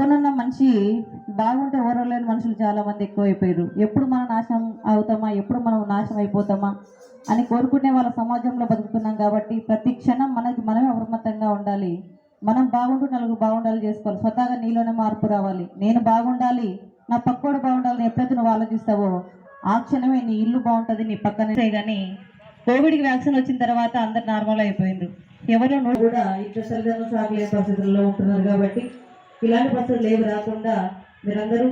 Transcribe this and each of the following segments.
పక్కనున్న మనిషి బాగుంటే ఎవరో లేని మనుషులు చాలా మంది ఎక్కువైపోయారు. ఎప్పుడు మనం నాశనం అవుతామా? ఎప్పుడు మనం నాశనం అయిపోతామా? అని కోరుకునే వాళ్ళ సమాజంలో బతుకుతున్నాం కాబట్టి ప్రతి క్షణం మనకి మనమే అప్రమత్తంగా ఉండాలి. మనం బాగుంటూ నలుగురు బాగుండాలి చేసుకోవాలి. స్వతహాగా నీలోనే మార్పు రావాలి. నేను బాగుండాలి నా పక్కోడు బాగుండాలని ఎప్పుడైతే నువ్వు ఆలోచిస్తావో ఆ క్షణమే నీ ఇల్లు బాగుంటుంది నీ పక్కనే కానీ కోవిడ్కి వ్యాక్సిన్ వచ్చిన తర్వాత అందరు నార్మల్ అయిపోయిండ్రు ఎవరో కూడా ఇట్లా పరిస్థితుల్లో ఉంటున్నారు కాబట్టి ఇలాంటి పరిస్థితులు ఏవి రాకుండా మీరందరూ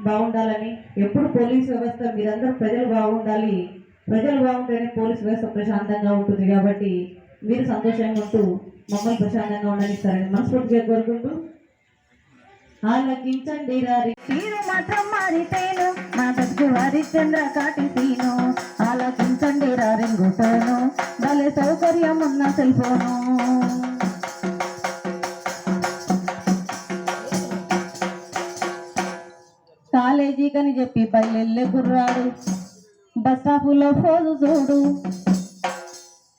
బాగుండాలని ఎప్పుడు పోలీస్ వ్యవస్థ మీరందరూ ప్రజలు బాగుండాలి ప్రజలు బాగుంటేనే పోలీస్ వ్యవస్థ ప్రశాంతంగా ఉంటుంది కాబట్టి మీరు సంతోషంగా ఉంటూ మమ్మల్ని ప్రశాంతంగా ఉండనిస్తారని మనస్ఫూర్తిగా కోరుకుంటూ ఆలకించండి రారి. తీరు మాత్రం మారితేను మా బతుకు హరిశ్చంద్ర కాటి తీను ఆలకించండి రారింగుతోను భలే సౌకర్యం ఉన్న సెల్ ఫోను నీకని చెప్పి పల్లెల్లె కుర్రాడు బస్ ఫోజు చూడు.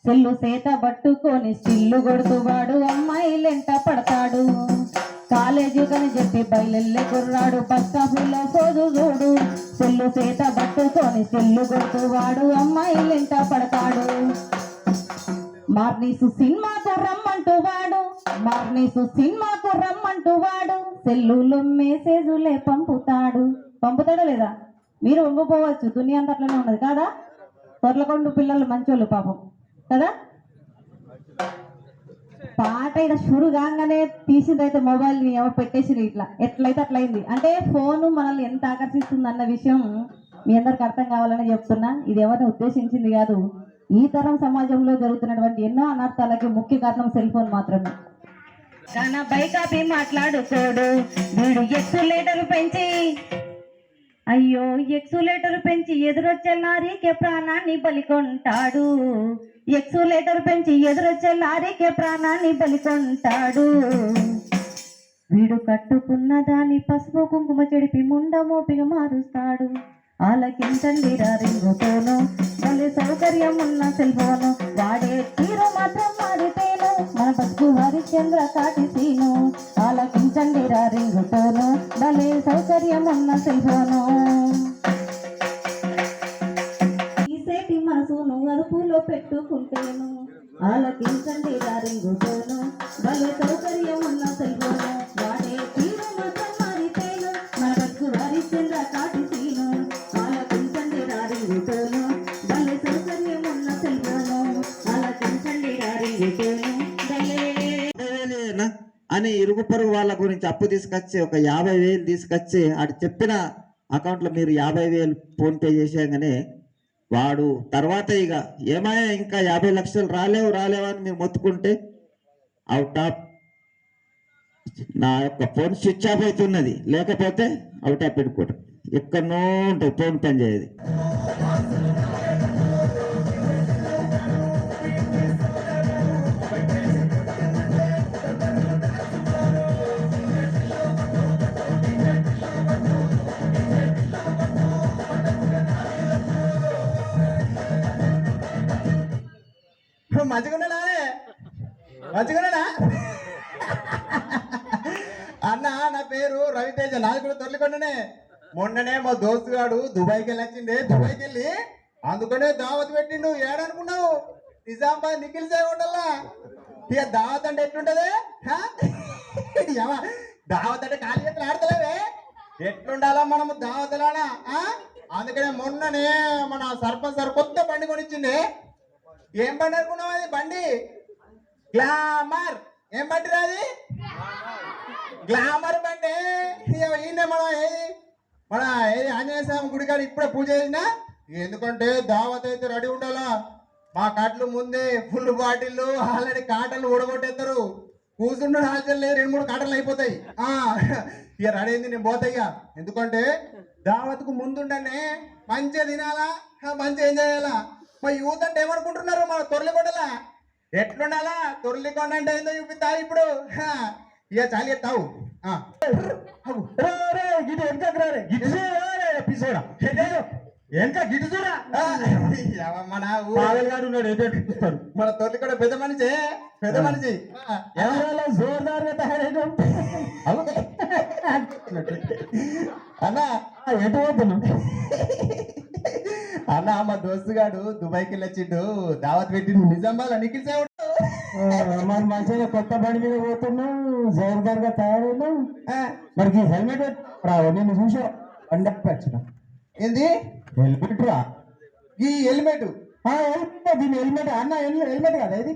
సెల్లు సేత పట్టుకొని స్టిల్లు కొడుతువాడు. అమ్మాయిలెంట పడతాడు. కాలేజీ కని చెప్పి బయలెల్లె కుర్రాడు బస్ ఫోజు చూడు. సెల్లు సేత పట్టుకొని స్టిల్లు కొడుతువాడు. అమ్మాయిలెంట పడతాడు. మార్నీసు సినిమాకు రమ్మంటూ వాడు మార్నీసు సినిమాకు రమ్మంటూ వాడు సెల్లులో మెసేజులే పంపుతాడు. పంపుతాడా లేదా? మీరు పంపుకోవచ్చు దునియా అంతా అట్లనే ఉన్నది. కాదా? తొర్లకొండ పిల్లలు మంచోళ్ళు పాపం. కదా? పాట ఇలా షురు కాగానే తీసిందైతే మొబైల్ని ఎవరు పెట్టేసిరు ఇట్లా. ఎట్లయితే అట్లయింది. అంటే ఫోను మనల్ని ఎంత ఆకర్షిస్తుంది అన్న విషయం మీ అందరికి అర్థం కావాలని చెప్తున్నా. ఇది ఎవరిని ఉద్దేశించింది కాదు. ఈ తరం సమాజంలో జరుగుతున్నటువంటి ఎన్నో అనర్థాలకి ముఖ్య కారణం సెల్ ఫోన్ మాత్రమే. తన బైకాపి మాట్లాడుకోడు వీడు ఎక్సులేటర్ పెంచి అయ్యో ఎక్సులేటర్ పెంచి ఎదురొచ్చే లారీకే ప్రాణాన్ని బలికొంటాడు. ఎక్సులేటర్ పెంచి ఎదురొచ్చే లారీకే ప్రాణాన్ని బలికొంటాడు. వీడు కట్టుకున్న దాని పసుపు కుంకుమ చెడిపి ముండమోపిగా మారుస్తాడు. ఆలకించండి రింగుతోను మళ్ళీ సౌకర్యం ఉన్న సెల్ఫోను వాడే తీరు మాత్రం మారితే మన బతుకు హరిశ్చంద్ర కాటి సీను. ఆలకించండి రింగుతోను భలే సౌకర్యం ఉన్న సెల్ ఈసేటి మనసును అదుపులో పెట్టుకుంటేను. ఆలకించండి రింగుతోను భలే సౌకర్యం ఉన్న సెల్ వాడే కానీ ఇరుగు పొరుగు వాళ్ళ గురించి అప్పు తీసుకొచ్చి ఒక యాభై వేలు తీసుకొచ్చి ఆడు చెప్పిన అకౌంట్లో మీరు యాభై వేలు ఫోన్పే చేసేయగానే చేసాగానే వాడు తర్వాత ఇక ఏమైనా ఇంకా యాభై లక్షలు రాలేవు రాలేవు అని మీరు మొత్తుకుంటే అవుట్ ఆఫ్ నా యొక్క ఫోన్ స్విచ్ ఆఫ్ అవుతున్నది. లేకపోతే అవుట్ ఆఫ్ పెట్టుకోవడం ఎక్కడనో ఉంటుంది ఫోన్ పని చేయదు. మొన్ననే మా దోస్తు గాడు దుబాయ్కి వెళ్ళి వచ్చిండే దుబాయ్కి వెళ్ళి అందుకనే దావత్ పెట్టిండు. ఏడనుకున్నావు? నిజామాబాద్ నిఖిల్ సార్ హోటల్లా? ఇక దావత్ అంటే ఎట్లుంటది? దావత్ అంటే ఖాళీ చేతులు ఆడతలేవే? ఎట్లుండాలా మనము దావతలాడా ఆ? అందుకనే మొన్ననే మన సర్పంచ్ సార్ కొత్త బండి కొనిచ్చిండే. ఏం బండి అనుకున్నావు అది? బండి? గ్లామర్. ఏం బండి రాది గ్లామర్. బండి. ఈయన మన ఏది? మన ఏది ఆంజనేయ స్వామి గుడి కానీ ఇప్పుడే పూజ చేసినా ఎందుకంటే దావత్ అయితే రెడీ ఉండాలా? మా కట్లు ముందే ఫుల్ బాటిల్లు ఆల్రెడీ కాటలు ఊడగొట్టేస్తారు. కూర్చుండే హాల్చల్ రెండు మూడు కాటలు అయిపోతాయి. ఆ ఇక రెడీ అయింది నేను పోతాయ్యా ఎందుకంటే దావత్కు ముందుండనే మంచిగా తినాలా? మంచిగా ఎంజాయ్ చేయాలా? మా యూత్ అంటే ఏమనుకుంటున్నారు మన తొరలికొండలా? ఎట్లుండాలా? తొరలికొండ అంటే ఏందో చూపిస్తా ఇప్పుడు. ఇక చాలి ఎత్తావు. మన పావల్ గారు ఉన్నాడు ఏదో చూస్తారు మన తొరలికొండ పెద్ద మనిషి పెద్ద మనిషి. ఆ, ఎవరో జోర్దార్గా తయారైన అన్న. ఎటు పోతున్నావు అన్న మా దోస్తు గాడు దుబాయ్కి వెళ్ళొచ్చిండు. దావత్ పెట్టిండు. నిజామాబాద్ నిఖిల్ మరి మంచిగా కొత్త బండి మీద పోతున్నావు జోరుదారుగా తయారైనావు మరి హెల్మెట్ రావు నేను చూసా. బండి వచ్చిన? ఏంది? హెల్మెట్ రా. ఈ హెల్మెట్? దీని హెల్మెట్ అన్న హెల్- హెల్మెట్ కదా ఇది?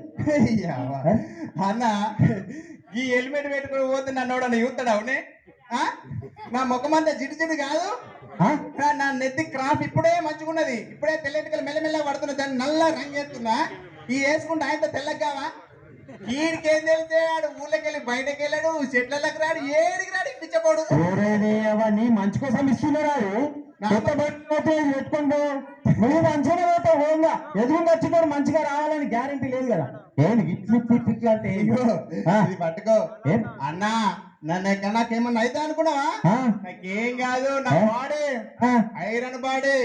అన్న ఈ హెల్మెట్ పెట్టుకుని పోతే నన్ను ఎవడన్నా చూస్తాడు అవునే? నా ముఖం అంతా జిడ్డు జిడ్డు కాదు. నా నెత్తి క్రాఫ్ ఇప్పుడే మంచిగున్నది. ఇప్పుడే తెల్లటికలు మెల్లమెల్ల పడుతున్నా. దాన్ని నల్ల రంగు ఎత్తున్నా ఈ వేసుకుంటే ఆయనతో తెల్లగావా ఈడికేం తెలిసే ఆడు ఊళ్ళకి వెళ్ళి బయటకు వెళ్ళాడు చెట్లకి రాడు ఏడికి రాడు ఇప్పించబోడు అవన్నీ మంచి కోసం ఇస్తున్నారా పెట్టుకుంటూ నువ్వు మంచిగా పోతావు హోంగా ఎదురుగా వచ్చినప్పుడు మంచిగా రావాలని గ్యారంటీ లేదు కదా. ఏంటి ఇట్లు ఇట్లు అంటే ఇది పట్టుకో? అన్నా నన్ను నాకేమన్నా అయితే అనుకున్నావా? నాకేం కాదు నా? బాడీ. Iron body.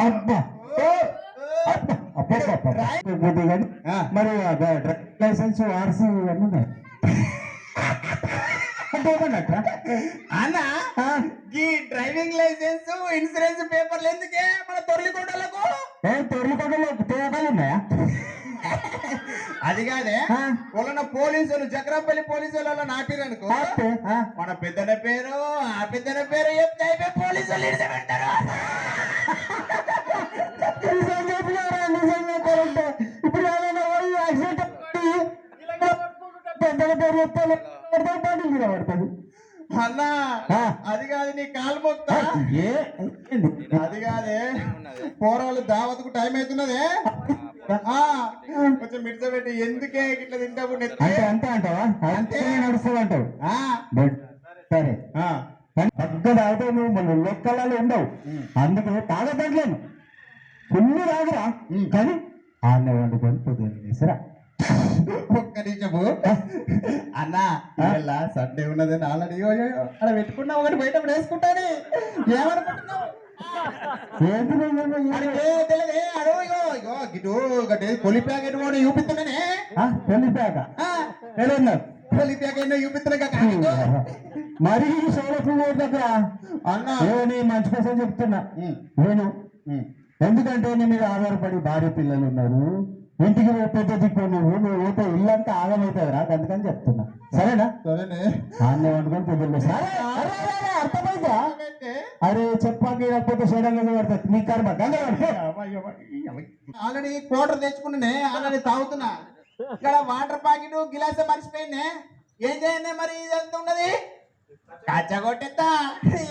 అబ్బా. మరి డ్రైవింగ్ లైసెన్స్ ఆర్సీ ఇవన్నీ ఉన్నాయి. అన్న ఈ డ్రైవింగ్ లైసెన్స్ ఇన్సూరెన్స్ పేపర్లు ఎందుకే మన తొర్లికొండలకు? తొర్లికొండలో తేడాలు ఉన్నాయా? అది కాదే. వాళ్ళ పోలీసులు జక్రపల్లి పోలీసులు ఆ. మన పెద్దన పేరు ఆ పెద్దన పేరు చెప్తే అయిపోయి పోలీసులు ఇడిచిపెట్టారు? నిజం చెప్పినారా? నిజం చెప్పారంటే ఇప్పుడు ఏమైనా పోయి యాక్సిడెంట్ అయ్యి పెద్దల పేరు చెప్తాను బండి మీద పడుతుంది అన్న. అది కాదు నీ కాలు మొక్తా? అది కాదే. పోరాలు దావత్కు టైం అవుతున్నదే? ఆ, కొంచెం మిడిచబెట్టి ఎందుకే ఇట్లా తింటావు? అంటే అంతే అంటావా? అంతే. నడుస్తుంది అంటావు. సరే. పక్క తాగితే నువ్వు మన లొక్కలలో ఉండవు. అందుకు తాగదంట్లేను ఫుల్ తాగురా కానీ ఆన్న వండుకొని పొద్దున్న ఒక్క నిమిషము అన్న ఇలా సండే ఉన్నదని ఆల్రెడీ అక్కడ పెట్టుకున్నావు ఒకటి బయట వేసుకుంటాని ఏమనుకుంటున్నావు? పొలి ప్యాకెట్ కూడా చూపిస్తున్నానే? పొలి ప్యాకెట్ చూపిస్తున్నా మరి సోలపు దగ్గర అన్న. మంచి కోసం చెప్తున్నా. నేను. ఎందుకంటే నీ మీద ఆధారపడి భార్య పిల్లలు ఉన్నారు. ఇంటికి పెద్ద దిక్కు నువ్వు నువ్వు పోతే ఇల్లంతా ఆగమవుతుందిరా అందుకని చెప్తున్నా. సరేనా? సరేనే. ఆన్నే వండుకొని సరే అరే, అర్థమైందా? అరే చెప్పాక లేకపోతే చేయడం పడుతుంది నీ కర్మ ఆల్రెడీ క్వార్టర్ తెచ్చుకున్నానే ఆల్రెడీ తాగుతున్నా. ఇక్కడ వాటర్ ప్యాకెట్ గిలాస మర్చిపోయిందే. ఏం చేయండి మరి ఇదంతా ఉన్నది? కచ్చగొట్టేస్తా.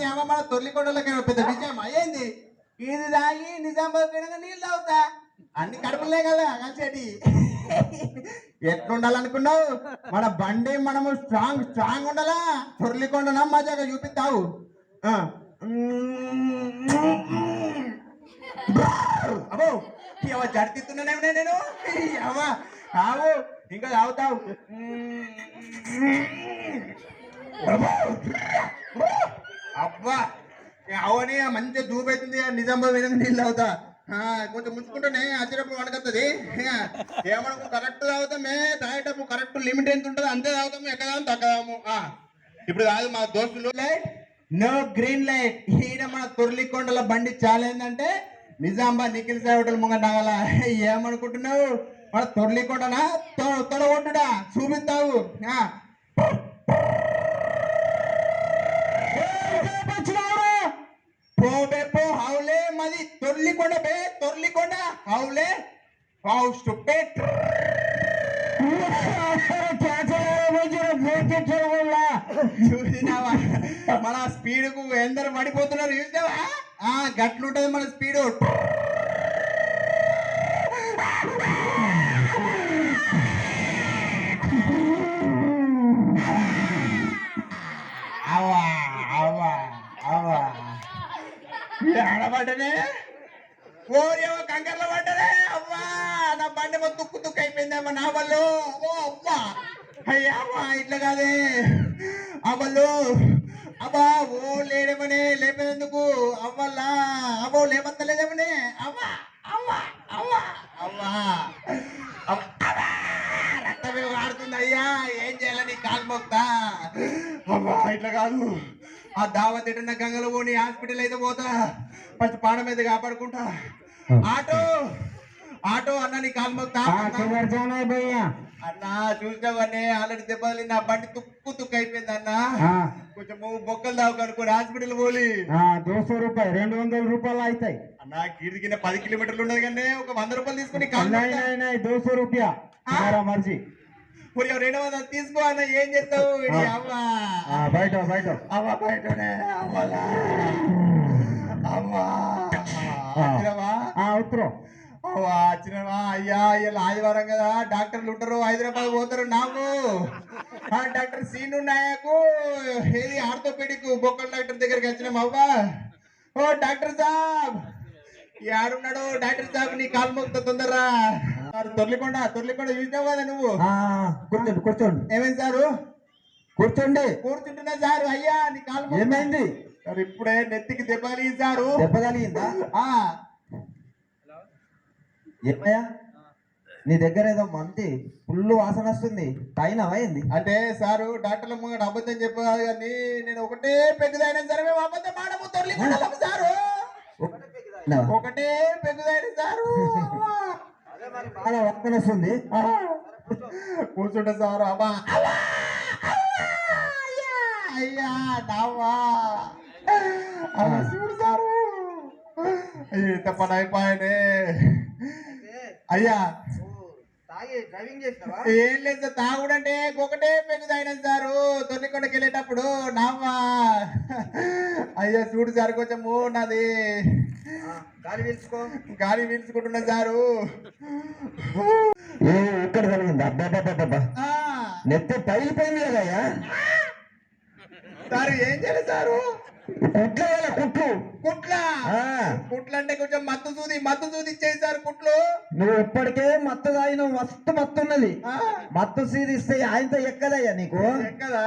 ఏమో మన తొల్లికొండలకి పెద్ద విజయం అయ్యింది ఇది తాగి నిజామాబాద్ పోయినాక నీళ్ళు తాగుతా. అన్ని కడుపులే కదా కలిసేటి ఎట్లుండాలనుకున్నావు? మన బండి మనము స్ట్రాంగ్ స్ట్రాంగ్ ఉండాలా? చొర్లికొండనా మజాగా చూపిస్తావు? ఆ. అబ్బో ఏమో జడితిస్తున్నానేమో నేను? అవ్వా కావు ఇంకా తాగుతావు. అబ్బా అవని మంచిగా దూపైతుంది నిజాంబాద్ విధంగా నీళ్ళు అవుతా ఆ, కొంచెం ముంచుకుంటేనే వచ్చేటప్పుడు వడకత్తది ఏమనుకో కరెక్ట్ తాగుతామే తాగేటప్పుడు కరెక్ట్ లిమిట్ ఎంత ఉంటుంది అంతే తాగుతాము ఎక్కదాము తగ్గదాము ఇప్పుడు కాదు మా దోస్తులు. లైట్ నో గ్రీన్ లైట్ ఈయన మన తొర్లికొండల బండి చాలా ఏంటంటే నిజామాబాద్ నిఖిల్ సాయి హోటల్ ముంగ నగల ఏమనుకుంటున్నావు? మన తొర్లికొండనా తొ- తొడగొట్టుడా? చూపిస్తావు. పో హౌలే మది తొర్లికొండ బే తొర్లికొండ హౌలే. హౌ స్టూపిడ్ చూసినావా మన స్పీడ్కు ఎందరు పడిపోతున్నారు చూసినావా ఆ గట్లుంటది మన స్పీడ్. ఆడబడ్డనే ఓరేమో కంకర్ల పడ్డదే? అవ్వా నా బండి మొత్తం తుక్కు తుక్కు అయిపోయిందేమో నా వాళ్ళు ఓ అవ్వా. అయ్యా అవ్వా ఇట్లా కాదే. అవ్వలు అబ్బా ఓ లేడమనే లేపేందుకు? అవ్వల్లా అవ్వో లేపత్తలేదేమనే? అవ్వా అవ్వా అవ్వా అవ్వా. అవ్వ, రక్తమే వాడుతుంది అయ్యా. ఏం చేయాలని కాలు మొక్తా? అవ్వా ఇట్లా కాదు. ఆ దావ తిట్టిన గంగలో పోని హాస్పిటల్ అయితే పోతా. ఫస్ట్ పాడ మీద కాపాడుకుంటా. ఆటో ఆటో అన్న నీ కాలు మొక్తా అన్న చూసినవన్నీ ఆల్రెడీ దెబ్బలి నా బండి తుక్కు తుక్కు అయిపోయింది అన్న. కొంచెం బొక్కలు దావుకనుకోని హాస్పిటల్ పోలి. రూపాయలు రెండు వందల రూపాయలు అవుతాయి అన్న కీర్తి పది కిలోమీటర్లు ఉండదు కానీ ఒక వంద రూపాయలు తీసుకుని దోశ రూపాయ. మర్జీ. రెండు వందలు తీసుకో అన్న ఏం చేస్తావు? బయట బయట. అమ్మ బయటనే అమ్మలా అమ్మా ఉత్తరం. వచ్చినవా? అయ్యా ఇలా ఆదివారం కదా డాక్టర్లు ఉంటారు హైదరాబాద్ పోతారు నాకు. డాక్టర్ సీను నాయకు ఏది ఆర్థోపెడిక్ బొక్కల డాక్టర్ దగ్గరికి వచ్చినాం అవ్వా. ఓ డాక్టర్ సాబ్. ఆడున్నాడు డాక్టర్ సాబ్ నీ కాలు మొక్త తొందర తొర్లికొండ తొర్లికొండ చూసినావు కదా నువ్వు? కూర్చోండి కూర్చోండి. ఏమైంది సారు? కూర్చోండి. కూర్చుంటున్నా సారు అయ్యా నీ కాలు. ఏమైంది? సార్ ఇప్పుడే నెత్తికి దెబ్బలు సారు. దెబ్బ కలిగిందా ఆ. ఏమయ్యా? నీ దగ్గర ఏదో మంది ఫుల్ వాసన వస్తుంది. పైన అయింది అంటే సారు డాక్టర్ల ముంగట అబద్ధం చెప్పారు కానీ నేను ఒకటే పెద్దదైనా సరే మేము అబద్ధం ఆడము తొలికొండలం సారు. ఒకటే పెద్దదైన సారు. బాగా వాసన వస్తుంది ఆ. కూర్చుంటా సారు అమ్మా! అయ్యా! నావా చూడు సారు అయ్యో ఇంత పని అయిపోయానే అయ్యా ఏం లేదు సార్ తాగుడంటే ఒకటే పెగుదైన సారు. తొలికొండకి వెళ్ళేటప్పుడు నావా అయ్యో చూడు సార్ కొంచెము నాది గాలి పీల్చుకో. గాలి పీల్చుకుంటున్నా సారు. ఏ ఇక్కడ కలిగింది అబ్బాబ్బా ఆ, నెత్తి పైలిపోయింది కదయ్యా సారు ఏం చేయాలి సారు? కుట్లు కుట్లు. కుట్ల? కుట్లు అంటే కొంచెం మత్తు సార్ కుట్లు. నువ్వు ఇప్పటికే మత్తు తాగిన మస్తు మత్తు ఉన్నది మత్తు సీది ఇస్తే ఆయనతో ఎక్కదయ్యా నీకు? ఎక్కదా?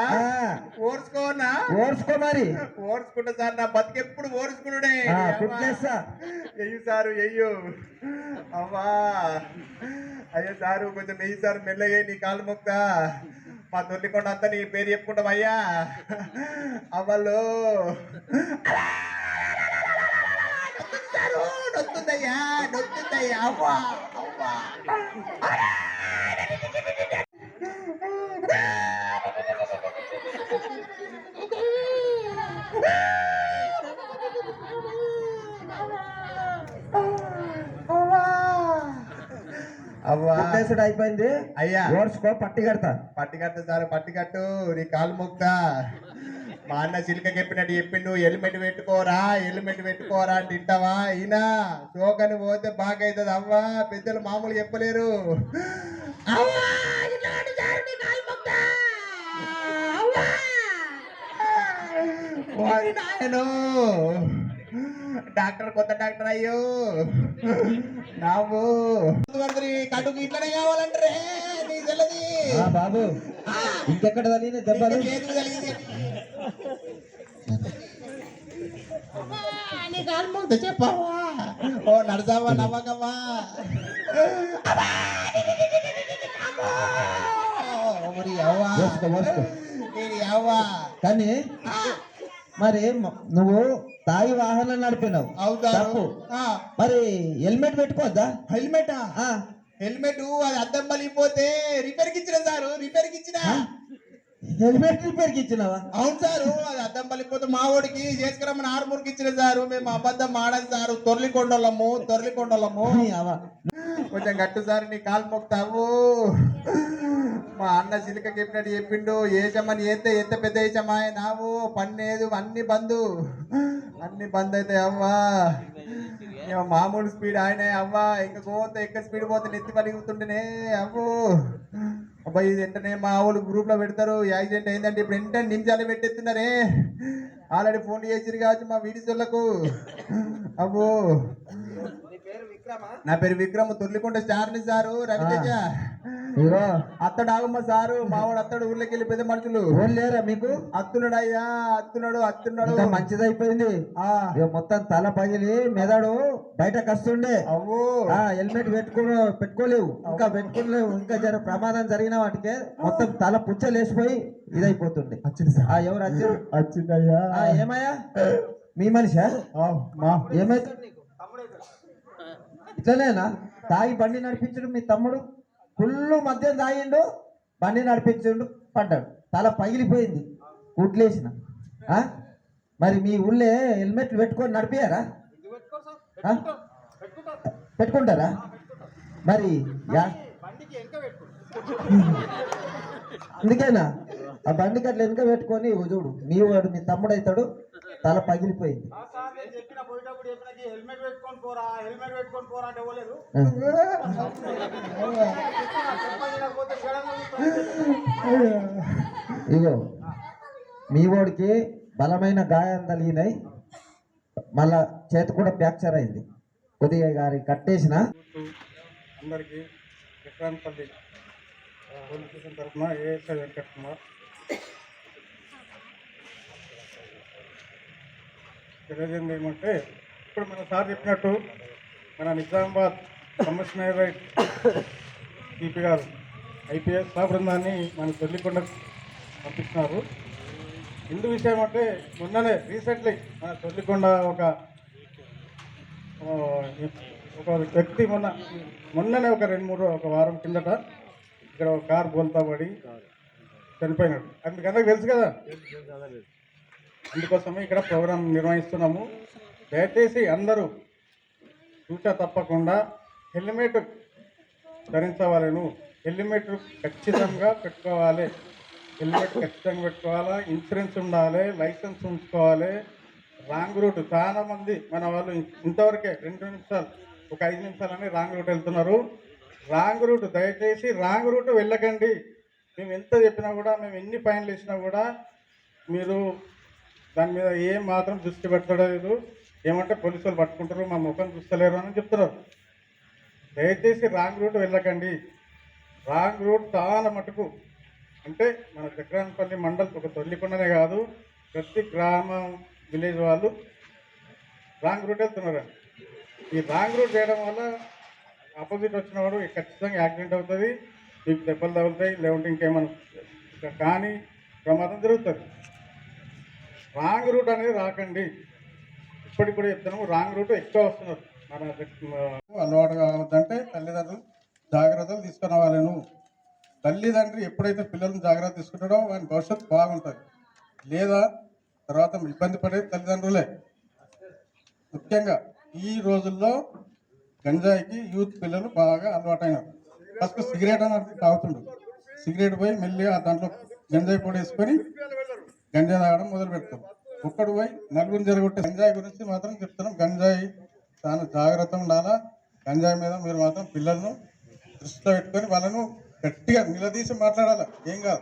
ఓర్చుకోనా? ఓర్చుకో మరి. ఓర్చుకుంటా సార్ నా బతికెప్పుడు ఓర్చుకున్నాడే కుట్లేస్తా. ఎయ్యు సారు ఎయ్యు అవ్వా. అయ్యో సారు కొంచెం వెయ్యి సారు మెల్లగా నీ కాలు మొక్క మా తొల్లికొండ అంతా నీ పేరు చెప్పుకుంటాం అయ్యా అవ్వలు నొత్తుందయ్యా నొత్తుందయ్యా అవ్వా అవ్వా అవ్వా కుట్టేసుడు అయిపోయింది. అయ్యా. ఓర్చుకో పట్టి కడతా. పట్టి కట్టు సార్ పట్టి కట్టు నీ కాలు మొక్త. మా అన్న చిలుక చెప్పినట్టు చెప్పిండు హెల్మెట్ పెట్టుకోరా హెల్మెట్ పెట్టుకోరా తింటావా? ఈయన షోకని పోతే బాగా అవుతుంది అవ్వా పెద్దలు మామూలు చెప్పలేరు. నాయనో. డాక్టర్ కొత్త డాక్టర్ అయ్యో. నావు కడుకు ఇట్లనే కావాలంటారే బాబు. ఇంకెక్కడ తగిలిన దెబ్బలు? చెప్పవా. ఓ నడసావా నవ్వకమ్మా. కానీ మరి నువ్వు తాగి వాహనం నడిపినావు. తప్పు. మరి హెల్మెట్ పెట్టుకోవద్దా? హెల్మెట్? హెల్మెట్ అది అద్దం పలిగిపోతే రిపేర్కి ఇచ్చిన సారు రిపేర్కి ఇచ్చిన హెల్మెట్ రిపేర్కి ఇచ్చినావా? అవును సారు అది అద్దం పలిగిపోతే మా ఓడికి చేసుకురమ్మని ఆరుమూరుకి ఇచ్చిన సారు మేము అబద్ధం ఆడని సారు తొర్లికొండలము తొర్లికొండలము. నీ అవ్వ. కొంచెం గట్టుసారి నీ కాలు మొక్తావు మా అన్న చిలుక చెప్పినట్టు చెప్పిండు ఏచమ్మని ఏతే ఎంత పెద్ద ఏచమ్మాయ నావు. పన్నేదు అన్ని బంద్. అన్ని బంద్ అయితే అవ్వా. మామూలు స్పీడ్ ఆయన అవ్వా. ఇంకా పోతే ఎక్కువ స్పీడ్ పోతే నెత్తి పలుగుతుంటేనే అవ్వు. అబ్బాయి ఇది వెంటనే మా వాళ్ళు గ్రూప్లో పెడతారు. యాక్సిడెంట్ అయిందంటే ఇప్పుడు వెంటనే నిమిషాలు పెట్టేస్తున్నారే. ఆల్రెడీ ఫోన్ చేసిరు కావచ్చు మా వీడియోలకు అబ్బో నా పేరు విక్రమ్ తొర్లికొండ స్టార్ని సారు రవితేజ. అత్తడు ఆగమ్మ సారు మావాడు అత్తడు ఊర్లోకి వెళ్ళి పెద్ద మనుషులు లేరా మీకు? అత్తున్నాడు అయ్యా అత్తున్నాడు అత్తున్నాడు ఆ, ఇక మొత్తం తల పగిలి మెదడు బయటకు వస్తుండే అవ్వు. ఆ హెల్మెట్ పెట్టుకో పెట్టుకోలేవు. ఇంకా పెట్టుకోలేవు ఇంకా జర ప్రమాదం జరిగిన వాటికే మొత్తం తల పుచ్చలేసిపోయి ఇదైపోతుండే. వచ్చింది సార్. ఆ ఎవరు ఆ, ఏమయ్యా? మీ మనిషా? ఆ, మా. ఏమైతుంది నీకు? ఇట్లనేనా? తాగి బండి నడిపించడు మీ తమ్ముడు. ఫుల్ మద్యం తాగిండు బండి నడిపించిండు పడ్డాడు. తల పగిలిపోయింది. గుడ్లేసిన మరి మీ ఊళ్ళే హెల్మెట్లు పెట్టుకొని నడిపారా పెట్టుకుంటారా? మరి యా అందుకేనా? ఆ బండికి అట్లా వెనుక పెట్టుకొని చూడు మీ వాడు మీ తమ్ముడు అవుతాడు తల పగిలిపోయింది. ఇగో మీ వాడికి బలమైన గాయం తగిలినాయి. మళ్ళా చేతి కూడా ఫ్రాక్చర్ అయింది. కొద్దిగా గారి కట్టేసిన. అందరికీ విక్రాంతపల్లి పోలీస్ స్టేషన్ తరఫున ఏఎస్ఐ వెంకట్ కుమార్ తెలియజేయండి ఏమంటే ఇప్పుడు మన సార్ చెప్పినట్టు మన నిజామాబాద్ కమిషనర్ సిపి గారు ఐపీఎస్ ఆ బృందాన్ని మన తొల్లికొండ పంపిస్తున్నారు. ఇందు విషయం అంటే మొన్ననే రీసెంట్లీ మన తొల్లికొండ ఒక ఒక వ్యక్తి మొన్న మొన్ననే ఒక రెండు మూడు ఒక వారం కిందట ఇక్కడ ఒక కార్ బోల్తా పడి చనిపోయినాడు. అది మీకు అందరికి తెలుసు కదా? అందుకోసమే ఇక్కడ ప్రోగ్రాం నిర్వహిస్తున్నాము. దయచేసి అందరూ చూచా తప్పకుండా హెల్మెట్ ధరించవాలను. హెల్మెట్ ఖచ్చితంగా పెట్టుకోవాలి. హెల్మెట్ ఖచ్చితంగా పెట్టుకోవాలా. ఇన్సూరెన్స్ ఉండాలి లైసెన్స్ ఉంచుకోవాలి. Wrong route. చాలా మంది మన వాళ్ళు ఇంతవరకే రెండు నిమిషాలు ఒక ఐదు నిమిషాలని రాంగ్ రూట్ వెళ్తున్నారు. రాంగ్ రూట్ దయచేసి రాంగ్ రూట్ వెళ్ళకండి. మేము ఎంత చెప్పినా కూడా మేము ఎన్ని ఫైన్లు ఇచ్చినా కూడా మీరు దాని మీద ఏం మాత్రం దృష్టి పెట్టలేదు. ఏమంటే పోలీసులు పట్టుకుంటారు మా ముఖం చూస్తలేరు అని చెప్తున్నారు. దయచేసి రాంగ్ రూట్ వెళ్ళకండి. రాంగ్ రూట్ చాలా మటుకు అంటే మన చక్రాన్పల్లి మండల్ ఒక తొల్లికొండనే కాదు ప్రతి గ్రామం విలేజ్ వాళ్ళు రాంగ్ రూట్ వెళ్తున్నారు. ఈ రాంగ్ రూట్ చేయడం వల్ల ఆపోజిట్ వచ్చిన వాడు ఖచ్చితంగా యాక్సిడెంట్ అవుతుంది మీకు దెబ్బలు తగులుతాయి లేకుంటే ఇంకేమైనా కానీ ప్రమాదం జరుగుతుంది. రాంగ్ రూట్ అనేది రాకండి. ఇప్పటికి కూడా చెప్తున్నాము రాంగ్ రూట్ ఎక్కువ వస్తున్నారు. మన అలవాటు కావద్దంటే తల్లిదండ్రులు జాగ్రత్తలు తీసుకురావాలను తల్లిదండ్రి ఎప్పుడైతే పిల్లలను జాగ్రత్త తీసుకుంటాడో వాని భవిష్యత్తు బాగుంటుంది. లేదా తర్వాత ఇబ్బంది పడేది తల్లిదండ్రులే. ముఖ్యంగా ఈ రోజుల్లో గంజాయికి యూత్ పిల్లలు బాగా అలవాటైనారు. ఫస్ట్ సిగరెట్ అని తాగుతుండు సిగరెట్ పోయి మెల్లి ఆ దాంట్లో గంజాయి పొడి వేసుకొని గంజాయి తాగడం మొదలు పెడతాం ఒక్కడు పోయి నలుగురు జరగొట్టే గంజాయి గురించి మాత్రం చెప్తున్నాం. గంజాయి చాలా జాగ్రత్త ఉండాలా? గంజాయి మీద మీరు మాత్రం పిల్లలను దృష్టిలో పెట్టుకొని వాళ్ళను గట్టిగా నిలదీసి మాట్లాడాలి? ఏం కాదు.